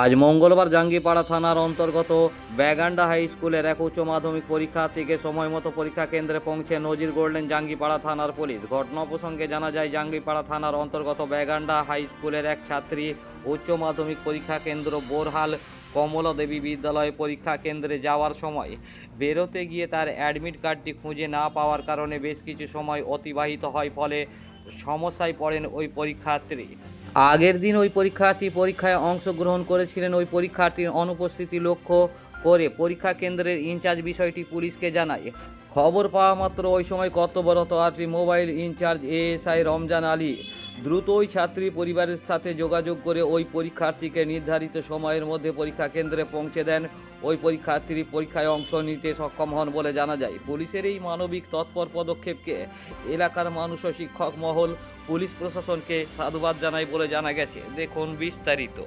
আজ মঙ্গলবার জাঙ্গিপাড়া থানার অন্তর্গত ব্যাগান্ডা হাই স্কুলের এক উচ্চ মাধ্যমিক পরীক্ষার্থীকে সময় মতো পরীক্ষা কেন্দ্রে পৌঁছে নজির গড়লেন জাঙ্গিপাড়া থানার পুলিশ। ঘটনা প্রসঙ্গে জানা যায়, জাঙ্গিপাড়া থানার অন্তর্গত ব্যাগান্ডা হাই স্কুলের এক ছাত্রী উচ্চ মাধ্যমিক পরীক্ষা কেন্দ্র বোরহাল কমলা দেবী বিদ্যালয়ে পরীক্ষা কেন্দ্রে যাওয়ার সময় বেরোতে গিয়ে তার অ্যাডমিট কার্ডটি খুঁজে না পাওয়ার কারণে বেশ কিছু সময় অতিবাহিত হয়, ফলে সমস্যায় পড়েন ওই পরীক্ষার্থী। আগের দিন ওই পরীক্ষার্থী পরীক্ষায় অংশগ্রহণ করেছিলেন। ওই পরীক্ষার্থীর অনুপস্থিতি লক্ষ্য করে পরীক্ষা কেন্দ্রের ইনচার্জ বিষয়টি পুলিশকে জানায়। খবর পাওয়া মাত্র ওই সময় কর্তব্যরত আটটি mobile in-charge ASI Ramzan Ali. দ্রুত ওই ছাত্রী পরিবারের সাথে যোগাযোগ করে ওই পরীক্ষার্থীকে নির্ধারিত সময়ের মধ্যে পরীক্ষা কেন্দ্রে পৌঁছে দেন। ওই পরীক্ষার্থী পরীক্ষায় অংশ নিতে সক্ষম হন বলে জানা যায়। পুলিশের এই মানবিক তৎপর পদক্ষেপকে এলাকার মানুষ ও শিক্ষক মহল, পুলিশ প্রশাসনকে সাধুবাদ জানায় বলে জানা গেছে। দেখুন বিস্তারিত।